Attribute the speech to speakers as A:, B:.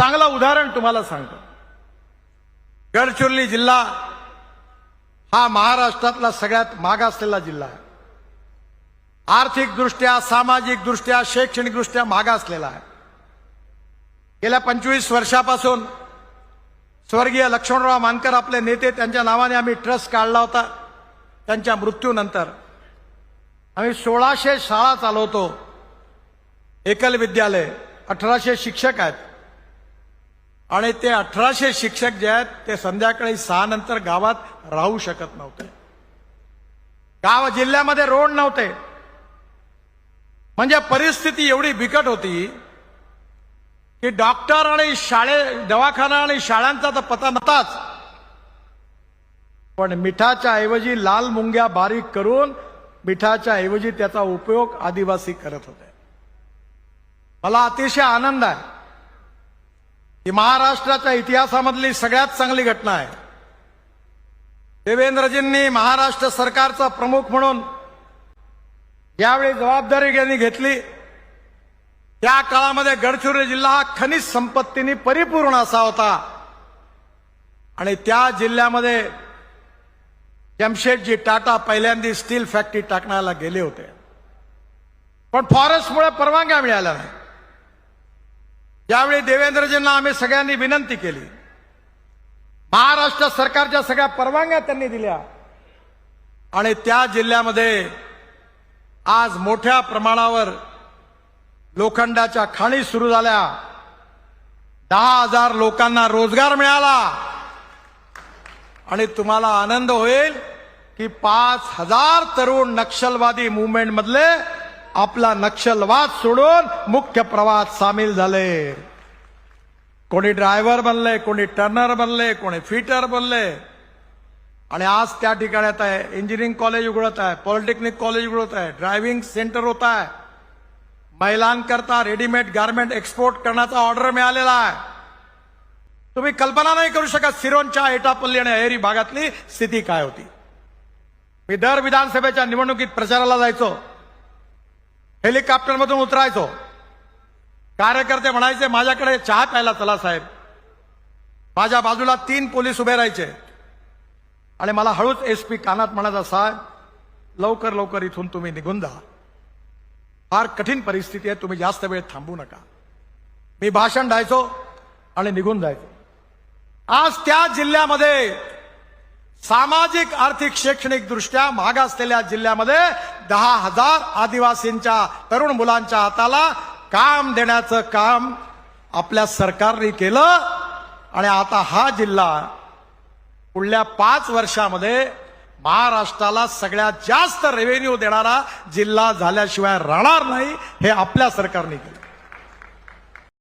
A: चांगलं उदाहरण तुम्हाला सांगतो. गडचिरोली जिल्हा हा महाराष्ट्रातला सगळ्यात मागासलेला जिल्हा आहे. आर्थिकदृष्ट्या सामाजिकदृष्ट्या शैक्षणिकदृष्ट्या मागासलेला आहे. गेल्या पंचवीस वर्षापासून स्वर्गीय लक्ष्मणराव मानकर आपले नेते त्यांच्या नावाने आम्ही ट्रस्ट काढला होता. त्यांच्या मृत्यूनंतर आम्ही सोळाशे शाळा चालवतो. एकल विद्यालय अठराशे शिक्षक आहेत. आणि ते अठराशे शिक्षक जे आहेत ते संध्याकाळी सहा नंतर गावात राहू शकत नव्हते. गाव जिल्ह्यामध्ये रोड नव्हते. म्हणजे परिस्थिती एवढी बिकट होती की डॉक्टर आणि शाळे दवाखाना आणि शाळांचा तर पता नव्हताच. पण मिठाच्या ऐवजी लाल मुंग्या बारीक करून मिठाच्या ऐवजी त्याचा उपयोग आदिवासी करत होते. मला अतिशय आनंद आहे. ही महाराष्ट्राच्या इतिहासामधली सगळ्यात चांगली घटना आहे. देवेंद्रजींनी महाराष्ट्र सरकारचा प्रमुख म्हणून यावेळी जबाबदारी त्यांनी घेतली त्या काळामध्ये गडचिरोली जिल्हा हा खनिज संपत्तीने परिपूर्ण असा होता. आणि त्या जिल्ह्यामध्ये जमशेदजी टाटा पहिल्यांदा स्टील फॅक्टरी टाकण्याला गेले होते. पण फॉरेस्टमुळे परवानग्या मिळाल्या नाही यावेळी देवेंद्रजींना आम्ही सगळ्यांनी विनंती केली. महाराष्ट्र सरकारच्या सगळ्या परवानग्या त्यांनी दिल्या. आणि त्या जिल्ह्यामध्ये आज मोठ्या प्रमाणावर लोखंडाच्या खाणी सुरू झाल्या. दहा हजार लोकांना रोजगार मिळाला. आणि तुम्हाला आनंद होईल की पाच हजार तरुण नक्षलवादी मुवमेंट मधले आपला नक्षलवाद सोडून मुख्य प्रवाहात सामील झाले. कोणी ड्रायव्हर बनले कोणी टर्नर बनले कोणी फिटर बनले. आणि आज त्या ठिकाणी आता आहे इंजिनिअरिंग कॉलेज उघडत आहे पॉलिटेक्निक कॉलेज उघडत आहे ड्रायव्हिंग सेंटर होत आहे. महिलांकरता रेडीमेड गार्मेंट एक्सपोर्ट करण्याचा ऑर्डर मिळालेला आहे. तुम्ही कल्पना नाही करू शकत सिरोंच्या एटापल्ली आणि अहेरी भागातली स्थिती काय होती. मी दर विधानसभेच्या निवडणुकीत प्रचाराला जायचो. हेलिकॉप्टरमधून उतरायचो. कार्यकर्ते म्हणायचे माझ्याकडे चहा प्यायला चला साहेब. माझ्या बाजूला तीन पोलीस उभे राहायचे. आणि मला हळूच एस पी कानात म्हणायचा साहेब लवकर लवकर इथून तुम्ही निघून जा. फार कठीण परिस्थिती आहे तुम्ही जास्त वेळ थांबू नका. मी भाषण द्यायचो आणि निघून जायचो. आज त्या जिल्ह्यामध्ये सामाजिक आर्थिक शैक्षणिक दृष्ट्या मागासलेल्या जिल्ह्यामध्ये दहा हजार आदिवासींच्या तरुण मुलांच्या हाताला काम देण्याचं काम आपल्या सरकारने केलं. आणि आता हा जिल्हा पुढल्या पाच वर्षामध्ये महाराष्ट्राला सगळ्यात जास्त रेव्हेन्यू देणारा जिल्हा झाल्याशिवाय राहणार नाही हे आपल्या सरकारने केलं.